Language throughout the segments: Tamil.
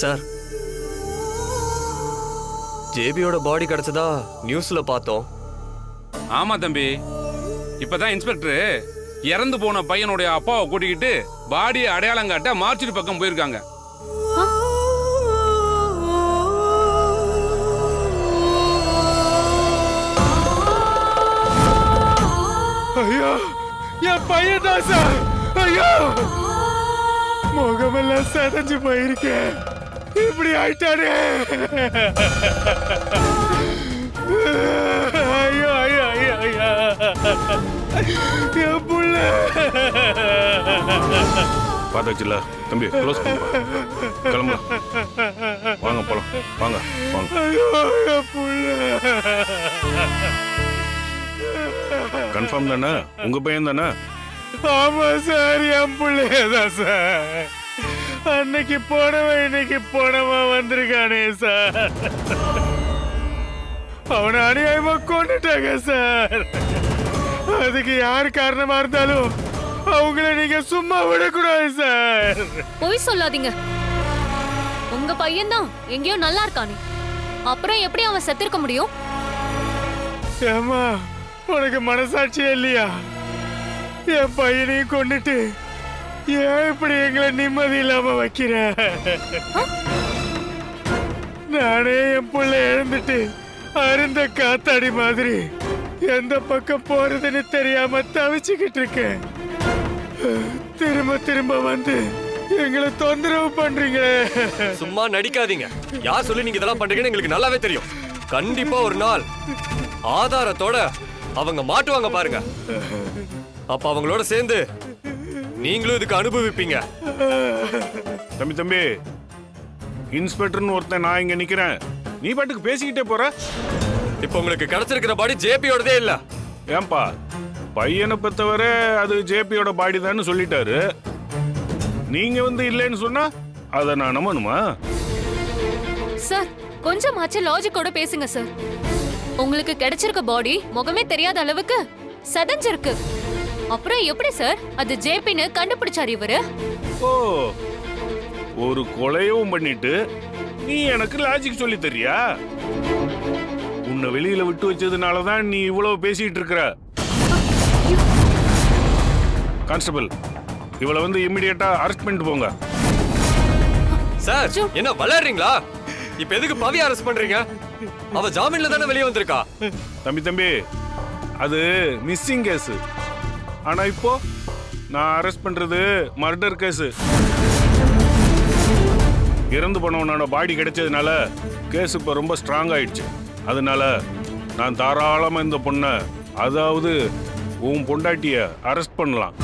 சார். ஜேபியோட பாடி கிடைச்சதா நியூஸ்ல பார்த்தோம். ஆமா தம்பி. இப்பதான் இன்ஸ்பெக்டர் இறந்து போன பையனுடைய அப்பாவை கூட்டிக்கிட்டு பாடியை அடையாளம் காட்ட மார்ச்சுரி பக்கம் போயிருக்காங்க. ஐயோ என் பையன் தான் சார். ஐயோ. முகமெல்லாம் சதஞ்சு போயிருக்கேன். இப்படி ஆயிட்டானே. ஐயோ ஐயோ ஐயோ ஐயோ. என் புள்ள. பார்த்தாச்சுல தம்பி க்ளோஸ் பண்ணுப்பா கிளம்பலாம் வாங்க போலாம். வாங்க வாங்க. ஐயோ என் புள்ள. கன்ஃபார்ம் தானே? உங்க பையன் தானே? ஆமா சார் என் பிள்ளையதான் சார். அன்னைக்கு போனவன் இன்னைக்கு போனவன் வந்திருக்கானே சார். அவனை அநியாயமா கொண்டுட்டாங்க சார். அதுக்கு யார் காரணமா இருந்தாலும் அவங்கள நீங்க சும்மா விடக்கூடாது சார். பொய் சொல்லாதீங்க. உங்க பையன்தான் எங்கேயோ நல்லா இருக்கானே. அப்புறம் எப்படி அவன் செத்திருக்க முடியும்? ஏம்மா உனக்கு மனசாட்சியே இல்லையா? என் பையனையும் கொண்டுட்டு ஏன் இப்படி எங்களை நிம்மதி இல்லாம வைக்கிற? நானே என் புள்ள இழந்துட்டு அருந்த காத்தாடி மாதிரி எந்த பக்கம் போறதுன்னு தெரியாம தவிச்சுக்கிட்டு இருக்கேன். திரும்ப திரும்ப வந்து எங்களை தொந்தரவு பண்றீங்களே சும்மா நடிக்காதீங்க. யார் சொல்லி நீங்க இதெல்லாம் பண்றீங்கன்னு எங்களுக்கு நல்லாவே தெரியும். கண்டிப்பா ஒரு நாள் ஆதாரத்தோட அவங்க மாட்டுவாங்க பாருங்க. அப்ப அவங்களோட சேர்ந்து நீங்களும் இதுக்கு அனுபவிப்பீங்க. தம்பி தம்பி இன்ஸ்பெக்டர்னு ஒருத்தன் நான் இங்க நிக்கிறேன். நீ பாட்டுக்கு பேசிக்கிட்டே போற? இப்ப உங்களுக்கு கிடைச்சிருக்கிற பாடி ஜேபியோடதே இல்ல. ஏன்பா பையனை பெத்தவரை அது ஜேபியோட பாடி தான் சொல்லிட்டாரு. நீங்க வந்து இல்லைன்னு சொன்னா அதை நான் நம்பணுமா? சார் கொஞ்சமாச்சு லாஜிக்கோட பேசுங்க சார். உங்களுக்கு கிடைச்சிருக்க பாடி முகமே தெரியாத அளவுக்கு செதஞ்சிருக்கு. அப்புறம் எப்படி சார்? அது ஜேபின்னு கண்டுபிடிச்சாரு இவரு. ஓ ஒரு கொலையும் பண்ணிட்டு நீ எனக்கு லாஜிக் சொல்லி தரியா உன்னை வெளியில விட்டு வச்சதுனால தான் நீ இவ்வளவு பேசிட்டு இருக்கிற கான்ஸ்டபிள் இவளை வந்து இம்மிடியட்டா அரெஸ்ட் பண்ணிட்டு போங்க. சார் என்ன வளர்றீங்களா? இப்ப எதுக்கு பவி அரெஸ்ட் பண்றீங்க? அவ ஜாமீன்ல தானே வெளியே வந்திருக்கா? தம்பி தம்பி அது மிஸ்ஸிங் கேஸ் ஆனா இப்போ நான் அரெஸ்ட் பண்றது மர்டர் கேஸ் இறந்து போனவனோட பாடி கிடைச்சதுனால கேஸ் இப்போ ரொம்ப ஸ்ட்ராங் ஆயிடுச்சு. அதனால நான் தாராளமாக இந்த பொண்ணை அதாவது உன் பொண்டாட்டிய அரெஸ்ட் பண்ணலாம்.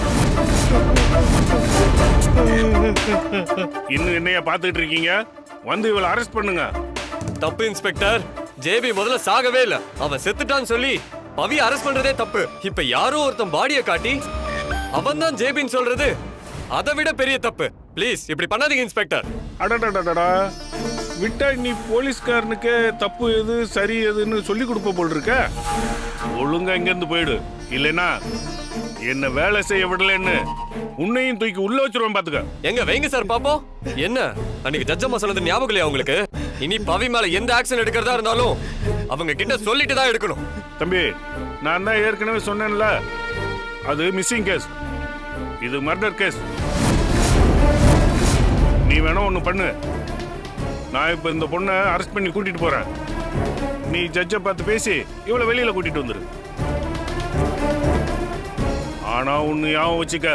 இன்னும் என்னைய பார்த்துட்டு இருக்கீங்க? வந்து இவளை அரெஸ்ட் பண்ணுங்க. தப்பு இன்ஸ்பெக்டர் ஜேபி முதல்ல சாகவே இல்லை. அவன் செத்துட்டான்னு சொல்லி பவி அரெஸ்ட் பண்றதே தப்பு. இப்ப யாரோ ஒருத்தன் பாடிய காட்டி அவன் தான் ஜேபின்னு சொல்றது அதை விட பெரிய தப்பு. ப்ளீஸ் இப்படி பண்ணாதீங்க இன்ஸ்பெக்டர் அடடடடடா விட்டா நீ போலீஸ்காரனுக்கு தப்பு எது சரி எதுன்னு சொல்லி கொடுப்ப போல் இருக்க ஒழுங்கா இங்கிருந்து போயிடு. இல்லைன்னா என்ன வேலை செய்ய விடலைன்னு உன்னையும் தூக்கி உள்ள வச்சிருவேன் பாத்துக்க. எங்க வைங்க சார் பாப்போம். என்ன? அன்னைக்கு ஜட்ஜம்மா சொன்னது ஞாபகம் இல்லையா உங்களுக்கு? இனி பவி மேல எந்த ஆக்ஷன் எடுக்கிறதா இருந்தாலும் அவங்க கிட்ட சொல்லிட்டு தான் எடுக்கணும். தம்பி நான் தான் ஏற்கனவே சொன்னேன்ல. அது மிஸ்ஸிங் கேஸ் இது மர்டர் கேஸ் நீ வேணா ஒன்று பண்ணு. நான் இப்போ இந்த பொண்ணை அரெஸ்ட் பண்ணி கூட்டிட்டு போறேன். நீ ஜட்ஜை பார்த்து பேசி இவளை வெளியில் கூட்டிட்டு வந்துரு. ஆனா ஒன்று ஞாபகம் வச்சுக்க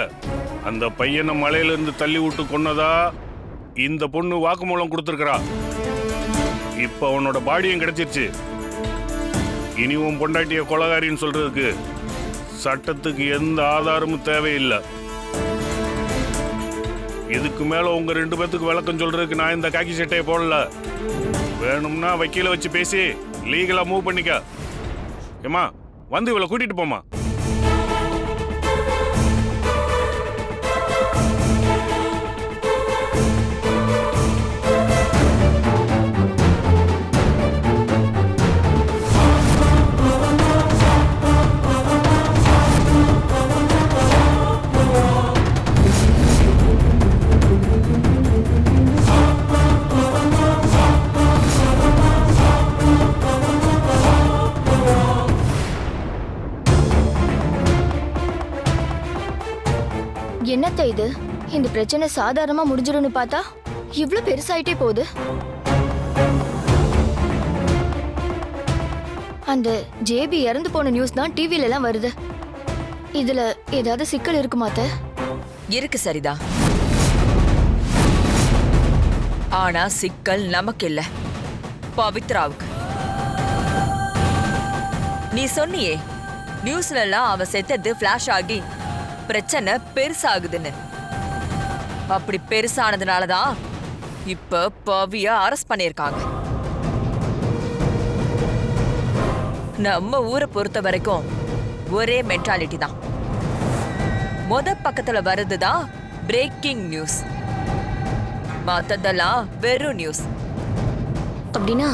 அந்த பையனை மலையிலேருந்து தள்ளி விட்டு கொன்னதா இந்த பொண்ணு வாக்குமூலம் கொடுத்துருக்குறா. இப்போ அவனோட பாடியும் கிடைச்சிருச்சு. இனி உன் பொண்டாட்டிய கொலகாரின்னு சொல்றதுக்கு சட்டத்துக்கு எந்த ஆதாரமும் தேவையில்லை. இதுக்கு மேல உங்க ரெண்டு பேத்துக்கு விளக்கம் சொல்றதுக்கு நான் இந்த காக்கி சட்டையை போடல. வேணும்னா வக்கீல வச்சு பேசி லீகலா மூவ் பண்ணிக்க. ஏமா வந்து இவளை கூட்டிட்டு போமா என்னத்த இது? இந்த பிரச்சனை சாதாரணமா முடிஞ்சிடும்னு பார்த்தா இவ்ளோ பெருசாயிட்டே போகுது. அந்த ஜேபி இறந்து போன நியூஸ் தான் டிவில எல்லாம் வருது. இதுல ஏதாவது சிக்கல் இருக்குமாத்த இருக்கு சரிதா. ஆனா சிக்கல் நமக்கு இல்ல பவித்ராவுக்கு. நீ சொன்னியே நியூஸ்ல எல்லாம் அவ செத்தது பிளாஷ் ஆகி பிரச்சனை பெருசாகுதுன்னு. அப்படி பெருசானதுனால தான் இப்ப பவிய அரெஸ்ட் பண்ணியிருக்காங்க. நம்ம ஊரை பொறுத்த வரைக்கும் ஒரே மென்டாலிட்டி தான். மொத பக்கத்துல வர்றதுதான் பிரேக்கிங் நியூஸ் மத்ததெல்லாம் வெறும் நியூஸ் அப்படின்னா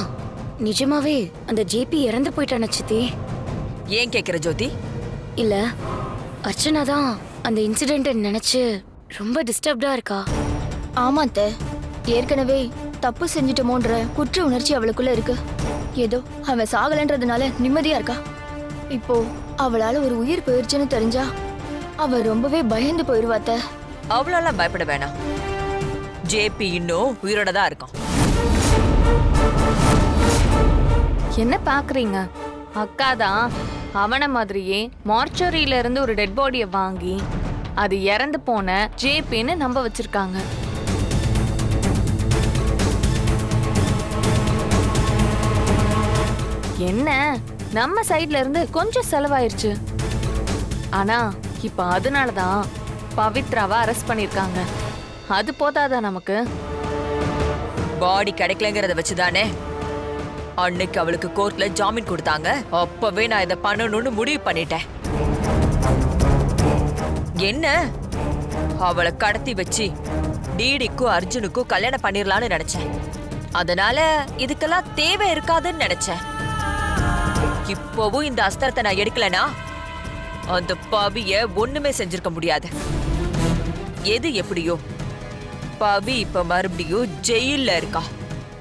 நிஜமாவே அந்த ஜேபி இறந்து போயிட்டான சித்தி? ஏன் கேக்குற ஜோதி? இல்ல அர்ச்சனா தான் அந்த இன்சிடென்ட்டை நினைச்சு ரொம்ப டிஸ்டர்ப்டா இருக்கா? ஆமா அத்த. ஏற்கனவே தப்பு செஞ்சிட்டோமோன்ற குற்ற உணர்ச்சி அவளுக்குள்ள இருக்கு. ஏதோ அவன் சாகலன்றதுனால நிம்மதியா இருக்கா? இப்போ அவளால ஒரு உயிர் போயிருச்சுன்னு தெரிஞ்சா அவ ரொம்பவே பயந்து போயிருவாத்த அவ்வளோலாம் பயப்பட வேணாம். ஜேபி இன்னும் உயிரோட தான் இருக்கான். என்ன பாக்குறீங்க? அக்கா தான் அவனை மாதிரியே மார்ச்சரியில இருந்து ஒரு டெட் பாடியை வாங்கி அது இறந்து போன ஜேபின்னு நம்ப வச்சிருக்காங்க. என்ன? நம்ம சைட்ல இருந்து கொஞ்சம் செலவாயிருச்சு. ஆனா இப்ப அதனால தான் பவித்ராவை அரெஸ்ட் பண்ணிருக்காங்க. அது போதாதா நமக்கு? பாடி கிடைக்கலங்கிறத வச்சுதானே அன்னைக்கு அவளுக்கு கோர்ட்ல ஜாமீன் கொடுத்தாங்க. அப்பவே நான் இதை பண்ணணும்னு முடிவு பண்ணிட்டேன். என்ன? அவளை கடத்தி வச்சு டிடிக்கும் அர்ஜுனுக்கும் கல்யாணம் பண்ணிடலான்னு நினைச்சேன். அதனால இதுக்கெல்லாம் தேவை இருக்காதுன்னு நினைச்சேன். இப்போவும் இந்த அஸ்திரத்தை நான் எடுக்கலனா? அந்த பவிய ஒண்ணுமே செஞ்சிருக்க முடியாது. எது எப்படியோ? பவி இப்ப மறுபடியும் ஜெயில இருக்கா.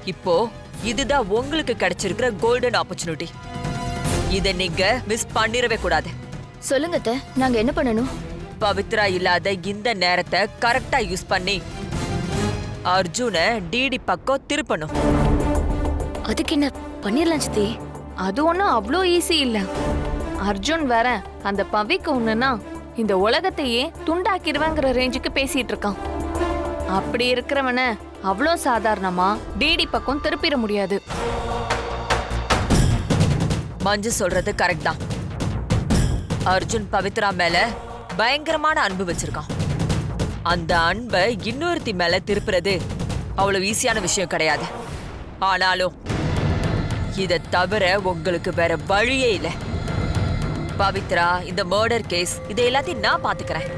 இப்போ இதுதான் உங்களுக்கு கிடைச்சிருக்கிற கோல்டன் ஆப்பர்ச்சுனிட்டி இதை நீங்க மிஸ் பண்ணிடவே கூடாது. சொல்லுங்க அத்த நாங்க என்ன பண்ணணும்? பவித்ரா இல்லாத இந்த நேரத்தை கரெக்டா யூஸ் பண்ணி அர்ஜுனை டிடி பக்கம் திருப்பணும். அதுக்கு என்ன பண்ணிடலாம் சித்தி? அது ஒன்றும் அவ்வளோ ஈஸி இல்ல. அர்ஜுன் வேற அந்த பவிக்கு ஒண்ணுன்னா இந்த உலகத்தையே துண்டாக்கிடுவேங்கிற ரேஞ்சுக்கு பேசிட்டு இருக்கான். அப்படி இருக்கிறவன அவ்வளோ சாதாரணமா? டிடி பக்கம் திருப்பிட முடியாது. மஞ்சு சொல்றது கரெக்ட் தான். அர்ஜுன் பவித்ரா மேல பயங்கரமான அன்பு வச்சிருக்கான். அந்த அன்பை இன்னொருத்தி மேல திருப்புறது அவ்வளவு ஈஸியான விஷயம் கிடையாது. ஆனாலும் இதை தவிர உங்களுக்கு வேற வழியே இல்லை. பவித்ரா இந்த மர்டர் கேஸ் இதை எல்லாத்தையும் நான் பாத்துக்கிறேன்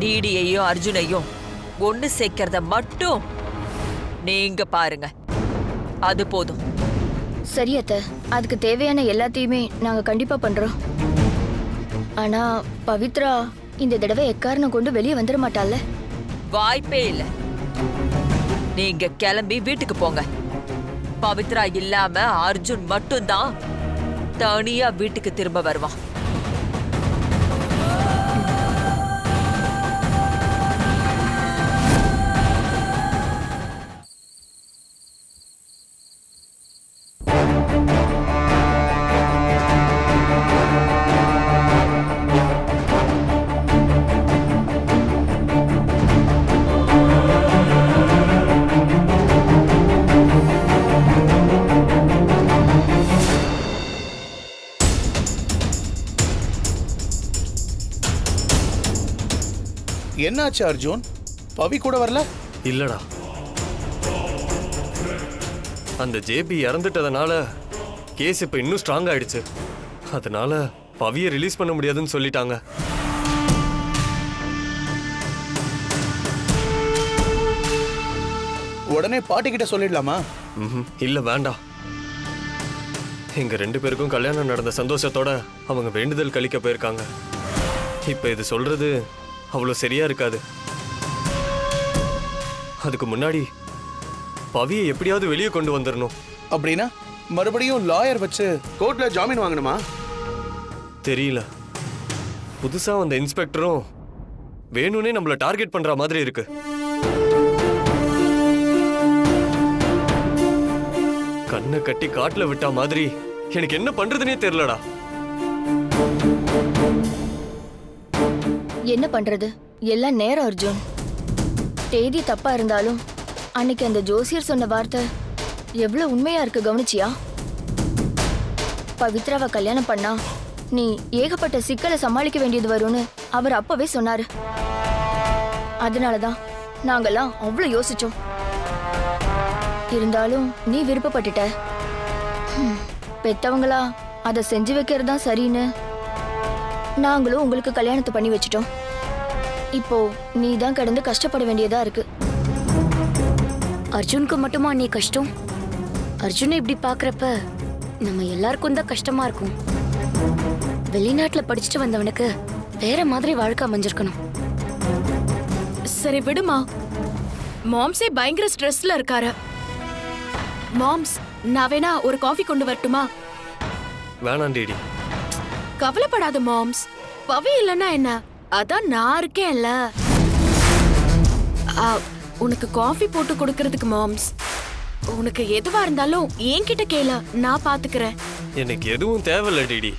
டிடியையும் அர்ஜுனையும் ஒன்னு சேர்க்கறத மட்டும் நீங்க பாருங்க. அது போதும். சரி அத்த. அதுக்கு தேவையான எல்லாத்தையுமே நாங்க கண்டிப்பா பண்றோம். ஆனா பவித்ரா இந்த தடவை எக்காரணம் கொண்டு வெளியே வந்துட மாட்டாள்ல? வாய்ப்பே இல்ல. நீங்க கிளம்பி வீட்டுக்கு போங்க. பவித்ரா இல்லாம அர்ஜுன் மட்டும்தான் தனியா வீட்டுக்கு திரும்ப வருவான். என்னாச்சு அர்ஜுன்? பவி கூட வரல? இல்லடா. அந்த ஜேபி இறந்துட்டதுனால கேஸ் இப்ப இன்னும் ஸ்ட்ராங் ஆயிடுச்சு. அதனால பவியை ரிலீஸ் பண்ண முடியாதுன்னு சொல்லிட்டாங்க. உடனே பாட்டி கிட்ட சொல்லிடலாமா. இல்ல வேண்டாம். எங்க ரெண்டு பேருக்கும் கல்யாணம் நடந்த சந்தோஷத்தோட அவங்க வேண்டுதல் கழிக்க போயிருக்காங்க. இப்ப இது சொல்றது அவ்வளவு சரியா இருக்காது. அதுக்கு முன்னாடி பவியை எப்படியாவது வெளியே கொண்டு வந்துடணும் அப்படின்னா மறுபடியும் லாயர் வச்சு கோர்ட்ல ஜாமீன் வாங்கணுமா? தெரியல. புதுசா வந்த இன்ஸ்பெக்டரும் வேணும்னே நம்மள டார்கெட் பண்ற மாதிரி இருக்கு. கண்ணை கட்டி காட்டுல விட்டா மாதிரி எனக்கு என்ன பண்றதுனே தெரியலடா. என்ன பண்றது? எல்லாம் நேரம் அர்ஜுன். தேதி தப்பா இருந்தாலும் அன்னைக்கு அந்த ஜோசியர் சொன்ன வார்த்தை எவ்வளவு உண்மையா இருக்கு கவனிச்சியா? பவித்ராவை கல்யாணம் பண்ணா நீ ஏகப்பட்ட சிக்கலை சமாளிக்க வேண்டியது வரும்னு அவர் அப்பவே சொன்னாரு. அதனாலதான் நாங்கெல்லாம் அவ்வளவு யோசிச்சோம். இருந்தாலும் நீ விருப்பப்பட்டுட்ட. பெத்தவங்களா அதை செஞ்சு வைக்கிறது தான் சரின்னு நாங்களும் உங்களுக்கு கல்யாணத்தை பண்ணி வச்சிட்டோம். இப்போ நீ தான் கடந்து கஷ்டப்பட வேண்டியதா இருக்கு. அர்ஜுனுக்கு மட்டுமா நீ கஷ்டம்? அர்ஜுனை இப்படி பாக்குறப்ப நம்ம எல்லாருக்கும் தான் கஷ்டமா இருக்கும். வெளிநாட்டுல படிச்சுட்டு வந்தவனுக்கு வேற மாதிரி வாழ்க்கை அமைஞ்சிருக்கணும். சரி விடுமா. மாம்ஸே பயங்கர ஸ்ட்ரெஸ்ல இருக்காரு. மாம்ஸ் நான் வேணா ஒரு காஃபி கொண்டு வரட்டுமா? வேணாம் டேடி. கவலைப்படாத மாம்ஸ். பவி இல்லைன்னா என்ன? அதான் நான் இருக்கேன்ல. ஆ, உனக்கு காஃபி போட்டு கொடுக்கறதுக்கு மாம்ஸ் உனக்கு எதுவா இருந்தாலும் என்கிட்ட கேள. நான் பாத்துக்கிறேன். எனக்கு எதுவும் தேவையில்ல டிடி.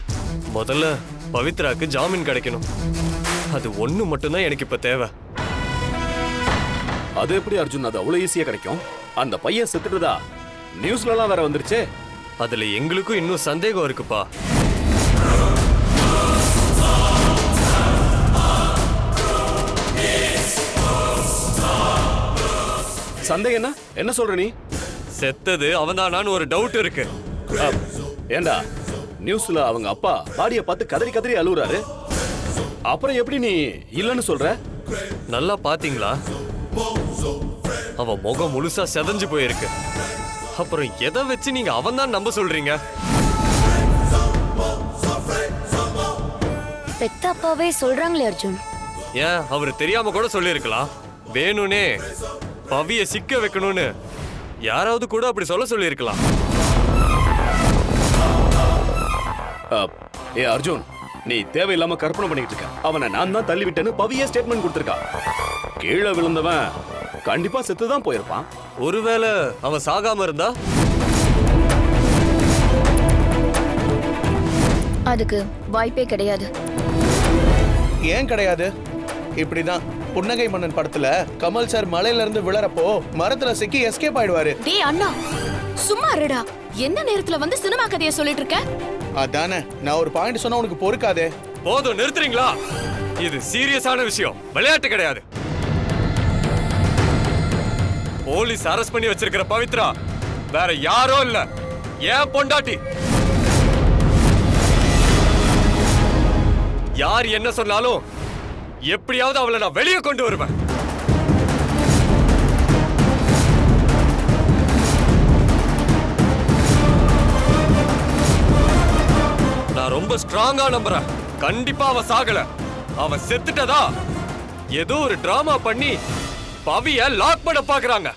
முதல்ல பவித்ராக்கு ஜாமீன் கிடைக்கணும். அது ஒண்ணு மட்டும்தான் எனக்கு இப்ப தேவை. அது எப்படி அர்ஜுன்? அது அவ்வளவு ஈஸியா கிடைக்கும். அந்த பையன் செத்துட்டுதா? நியூஸ்ல எல்லாம் வேற வந்துருச்சே. அதுல எங்களுக்கும் இன்னும் சந்தேகம் இருக்குப்பா. சந்தேகம் என்ன? என்ன சொல்ற நீ? செத்தது அவன்தானான்னு ஒரு டவுட் இருக்கு. ஏண்டா? நியூஸ்ல அவங்க அப்பா பாடிய பார்த்து கதறி கதறி அழுகுறாரு அப்புறம் எப்படி நீ இல்லைன்னு சொல்ற? நல்லா பாத்தீங்களா? அவன் முகம் முழுசா செதஞ்சு போயிருக்கு. அப்புறம் எதை வச்சு நீங்க அவன்தான் நம்ப சொல்றீங்க? பெத்த அப்பாவே சொல்றாங்களே அர்ஜுன். ஏன் அவரு தெரியாம கூட சொல்லியிருக்கலாம். வேணும்னே பவிய சிக்க வைக்கணும்னு யாராவது கூட அப்படி சொல்ல சொல்லியிருக்கலாம். ஏ அர்ஜுன் நீ தேவையில்லாம கற்பனை பண்ணிட்டு இருக்க. அவனை நான் தான் தள்ளி விட்டேன்னு பவியே ஸ்டேட்மெண்ட் கொடுத்திருக்கா. கீழே விழுந்தவன் கண்டிப்பா செத்து தான் போயிருப்பான். ஒருவேளை அவன் சாகாம இருந்தா? அதுக்கு வாய்ப்பே கிடையாது. ஏன் கிடையாது? இப்படிதான். புன்னகை மன்னன் படத்துல கமல் சார் மலையில இருந்து விழறப்போ மரத்துல சிக்கி எஸ்கேப் ஆயிடுவாரு. டேய் அண்ணா சும்மா இருடா. என்ன நேரத்துல வந்து சினிமா கதையை சொல்லிட்டு இருக்க? அதானே நான் ஒரு பாயிண்ட் சொன்னா உனக்கு பொறுக்காதே. போதும் நிறுத்துறீங்களா? இது சீரியஸான விஷயம். விளையாட்டு கிடையாது. போலீஸ் அரெஸ்ட் பண்ணி வச்சிருக்கிற பவித்ரா வேற யாரோ இல்ல. ஏன் பொண்டாட்டி? யார் என்ன சொன்னாலும் எப்படியாவது அவளை நான் வெளியே கொண்டு வருவேன். நான் ரொம்ப ஸ்ட்ராங்கா நம்புறேன். கண்டிப்பா அவ சாகல. அவ செத்துட்டதா? ஏதோ ஒரு டிராமா பண்ணி பவிய லாக் பண்ண பாக்குறாங்க.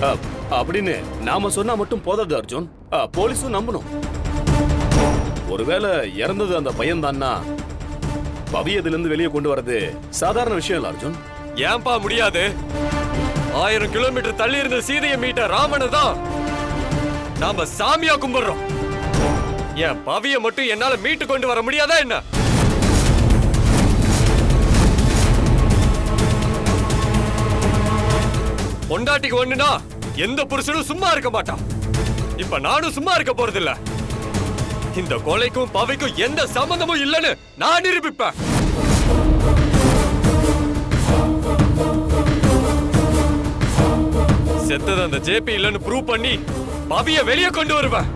அப், அப்படின்னு நாம சொன்னா மட்டும் போதாது அர்ஜுன். போலீஸும் நம்பணும். ஒருவேளை இறந்தது அந்த பையன் தான்னா பவியதிலிருந்து வெளியே கொண்டு வர்றது சாதாரண விஷயம் இல்ல அர்ஜுன். ஏன்பா முடியாது? ஆயிரம் கிலோமீட்டர் தள்ளி இருந்த சீதையை மீட்ட ராமனை தான் நாம சாமியா கும்பிடுறோம். என் பவிய மட்டும் என்னால மீட்டு கொண்டு வர முடியாதா என்ன? பொண்டாட்டிக்கு ஒண்ணுனா எந்த புருஷனும் சும்மா இருக்க மாட்டான். இப்ப நானும் சும்மா இருக்க போறதில்ல. இந்த கொலைக்கும் பவிக்கும் எந்த சம்பந்தமும் இல்லைன்னு நான் நிரூபிப்பேன். செத்தது அந்த ஜேபி இல்லைன்னு ப்ரூவ் பண்ணி பவிய வெளியே கொண்டு வருவேன்.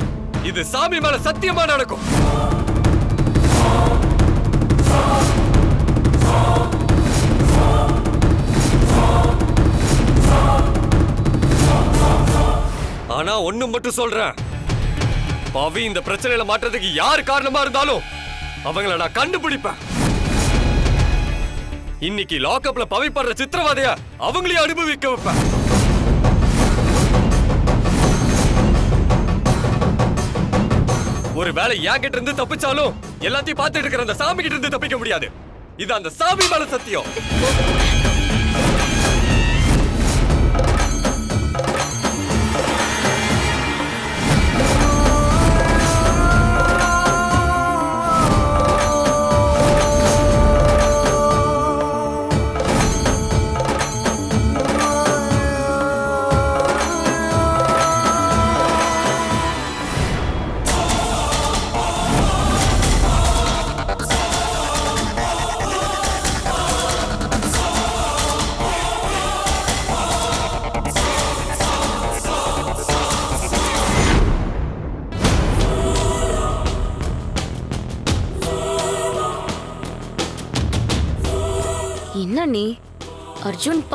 இது சாமி மேல சத்தியமா நடக்கும். ஆனா சொல்றேன். பவி இந்த பிரச்சனையில மாற்றதுக்கு யார் காரணமா இருந்தாலும் அவங்கள நான் கண்டுபிடிப்பேன். இன்னைக்கு லாக்அப்ல பவி படுற அவங்களையும் அனுபவிக்க வைப்பேன். ஒரு வேலை என் கிட்ட இருந்து தப்பிச்சாலும் எல்லாத்தையும் பார்த்துட்டு இருக்கிற அந்த சாமி கிட்ட இருந்து தப்பிக்க முடியாது. இது அந்த சாமி மேல சத்தியம்.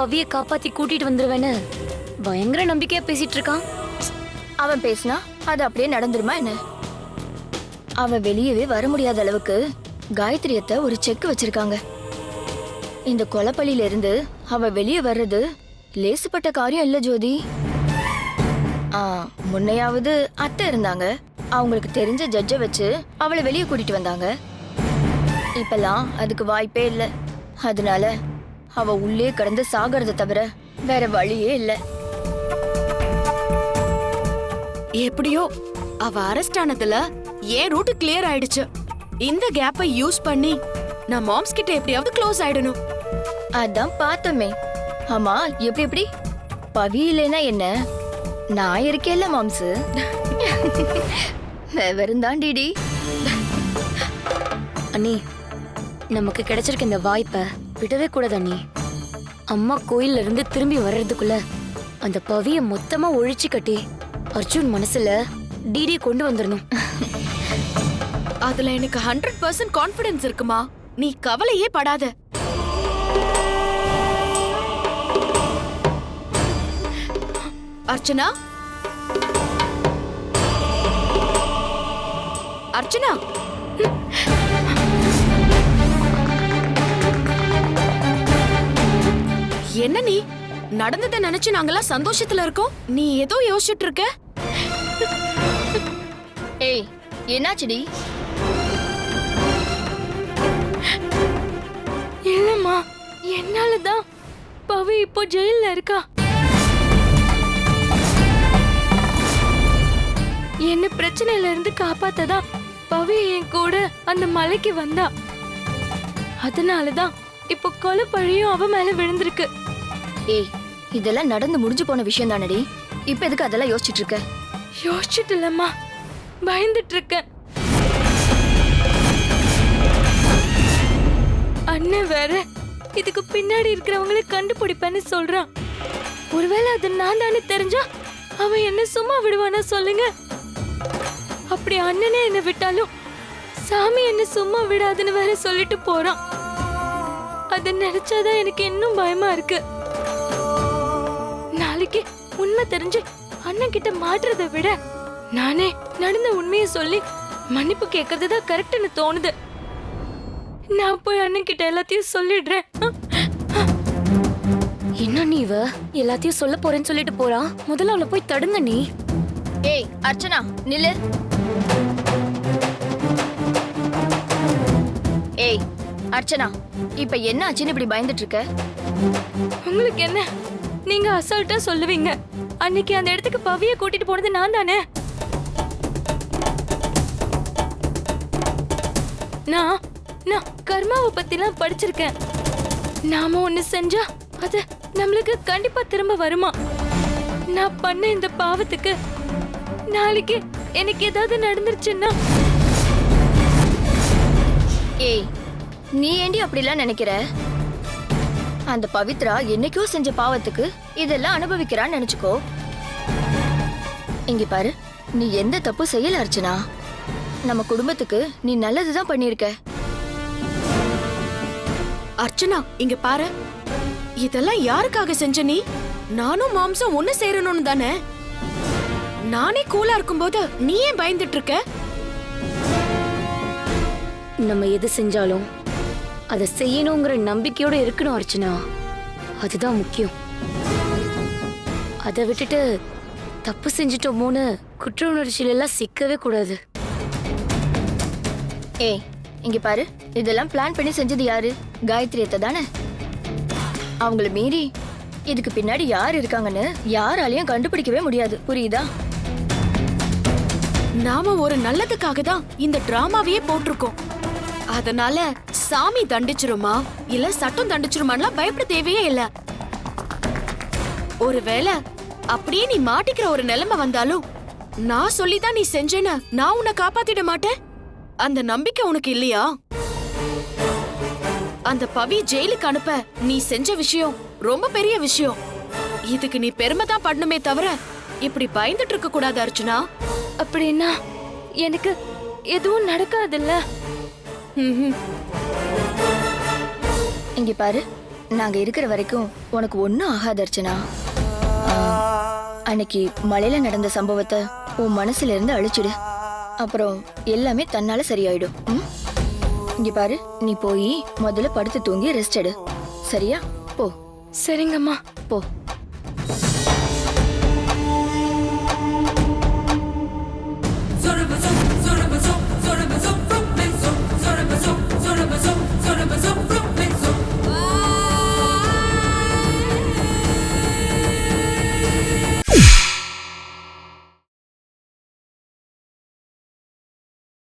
பவிய காப்பாத்தி கூட்டிட்டு வந்துருவேன்னு பயங்கர நம்பிக்கையா பேசிட்டு இருக்கான். அவன் பேசினா அது அப்படியே நடந்துருமா என்ன? அவன் வெளியவே வர முடியாத அளவுக்கு காயத்ரியத்த ஒரு செக் வச்சிருக்காங்க. இந்த கொலப்பள்ளியில இருந்து அவ வெளியே வர்றது லேசுப்பட்ட காரியம் இல்ல ஜோதி. ஆ முன்னையாவது அத்தை இருந்தாங்க. அவங்களுக்கு தெரிஞ்ச ஜட்ஜை வச்சு அவளை வெளியே கூட்டிட்டு வந்தாங்க. இப்பெல்லாம் அதுக்கு வாய்ப்பே இல்லை. அதனால அவ உள்ளே கடந்து சாகிறத தவிர வேற வழியே இல்லை. எப்படியோ அவ அரெஸ்ட் ஆனதுல ஏன் ரூட் கிளியர் ஆயிடுச்சு. இந்த கேப்பை யூஸ் பண்ணி நான் மாம்ஸ் கிட்ட எப்படியாவது க்ளோஸ் ஆயிடணும். அதான் பார்த்தோமே. ஆமா எப்படி எப்படி? பவி இல்லைன்னா என்ன? நான் இருக்கேல்ல மாம்சு விவரம் டிடி அண்ணி நமக்கு கிடைச்சிருக்க இந்த வாய்ப்பை விடவே கூடாது அண்ணி. அம்மா கோயில்ல இருந்து திரும்பி வர்றதுக்குள்ள அந்த பவிய மொத்தமா ஒழிச்சு கட்டி அர்ஜுன் மனசுல டிடி கொண்டு வந்துடணும். அதுல எனக்கு ஹண்ட்ரட் பர்சன்ட் கான்பிடன்ஸ் இருக்குமா? நீ கவலையே படாத. அர்ச்சனா? அர்ச்சனா? என்ன நீ? நடந்ததை நினைச்சு நாங்கெல்லாம் சந்தோஷத்துல இருக்கோம். நீ ஏதோ யோசிச்சுட்டு இருக்க ஏய் என்னாச்சுடி இல்லம்மா என்னாலதான் பவி இப்போ ஜெயில்ல இருக்கா? என்ன பிரச்சனையில இருந்து காப்பாத்ததா பவி என் கூட அந்த மலைக்கு வந்தா? அதனாலதான் இப்போ கொலை பழியும் அவ மேல விழுந்திருக்கு. ஏய் இதெல்லாம் நடந்து முடிஞ்சு போன விஷயம் தானடி. இப்ப எதுக்கு அதெல்லாம் யோசிச்சுட்டு இருக்க? யோசிச்சுட்டு இல்லம்மா. பயந்துட்டு இருக்கேன். அண்ணன் வேற இதுக்கு பின்னாடி இருக்கிறவங்கள கண்டுபிடிப்பேன்னு சொல்றான். ஒருவேளை அது நான் தானே தெரிஞ்சா அவன் என்ன சும்மா விடுவானா சொல்லுங்க. அப்படி அண்ணனே என்ன விட்டாலும் சாமி என்ன சும்மா விடாதுன்னு வேற சொல்லிட்டு போறான். அத நினைச்சாதான் எனக்கு இன்னும் பயமா இருக்கு. நாளைக்கு உண்மை தெரிஞ்சு அண்ணன் கிட்ட மாட்டுறதை விட நானே நடந்த உண்மையை சொல்லி மன்னிப்பு கேட்கறது தான் கரெக்ட்னு தோணுது. நான் போய் அண்ணன் கிட்ட எல்லாத்தையும் சொல்லிடுறேன். என்ன நீ இவ? எல்லாத்தையும் சொல்ல போறேன்னு சொல்லிட்டு போறா? முதல்ல அவளை போய் தடுங்க நீ. ஏய் அர்ச்சனா நில்லு. ஏய் அர்ச்சனா இப்ப என்ன ஆச்சுன்னு இப்படி பயந்துட்டு இருக்க? உங்களுக்கு என்ன? நீங்க அசால்ட்டா சொல்லுவீங்க. அன்னைக்கு அந்த இடத்துக்கு பவிய கூட்டிட்டு போனது நான் தானே? நான் நான் கர்மாவை பத்திலாம் படிச்சிருக்கேன். நாம ஒண்ணு செஞ்சா அது நம்மளுக்கு கண்டிப்பா திரும்ப வருமா? நான் பண்ண இந்த பாவத்துக்கு நாளைக்கு எனக்கு ஏதாவது நடந்துருச்சுன்னா? ஏய் நீ ஏண்டி அப்படிலாம் நினைக்கிற? அந்த பவித்ரா என்னைக்கோ செஞ்ச பாவத்துக்கு இதெல்லாம் அனுபவிக்கிறான்னு நினைச்சுக்கோ. இங்க பாரு நீ எந்த தப்பு செய்யல அர்ச்சனா? நம்ம குடும்பத்துக்கு நீ நல்லதுதான் பண்ணிருக்க அர்ச்சனா இங்க பாரு. இதெல்லாம் யாருக்காக செஞ்ச நீ? நானும் மாம்சம் ஒண்ணு சேரணும்னு தானே? நானே கூலா இருக்கும்போது நீ ஏன் பயந்துட்டு இருக்க? நம்ம எது செஞ்சாலும் அதை செய்யணுங்கிற நம்பிக்கையோட இருக்கணும் அர்ச்சனா. அதுதான் முக்கியம். அதை விட்டுட்டு தப்பு செஞ்சிட்டோமோன்னு குற்ற உணர்ச்சியில எல்லாம் சிக்கவே கூடாது. ஏய் இங்க பாரு. இதெல்லாம் பிளான் பண்ணி செஞ்சது யாரு? காயத்ரி அத்தை தானே? அவங்கள மீறி இதுக்கு பின்னாடி யார் இருக்காங்கன்னு யாராலையும் கண்டுபிடிக்கவே முடியாது. புரியுதா? நாம ஒரு நல்லதுக்காக தான் இந்த டிராமாவையே போட்டிருக்கோம். அதனால சாமி தண்டிச்சிருமா? இல்ல சட்டம் தண்டிச்சிருமான்லாம் பயப்பட தேவையே இல்ல. ஒருவேளை அப்படியே நீ மாட்டிக்கிற ஒரு நிலைமை வந்தாலும் நான் சொல்லிதான் நீ செஞ்சேன்னு நான் உன்னை காப்பாத்திட மாட்டேன்? அந்த நம்பிக்கை உனக்கு இல்லையா? அந்த பவி ஜெயிலுக்கு அனுப்ப நீ செஞ்ச விஷயம் ரொம்ப பெரிய விஷயம். இதுக்கு நீ பெருமை தான் படணுமே தவிர இப்படி பயந்துட்டு இருக்க கூடாது அர்ச்சனா. அப்படின்னா எனக்கு எதுவும் நடக்காதுல்ல? ம்ஹும். இங்க பாரு நாங்க இருக்கிற வரைக்கும் உனக்கு ஒண்ணும் ஆகாது அர்ச்சனா. அன்னைக்கு மலையில நடந்த சம்பவத்தை உன் மனசுல இருந்து அழிச்சிடு. அப்புறம் எல்லாமே தன்னால சரியாயிடும். ம்? இங்க பாரு நீ போய் முதல்ல படுத்து தூங்கி ரெஸ்ட் எடு. சரியா? போ. சரிங்கம்மா. போ.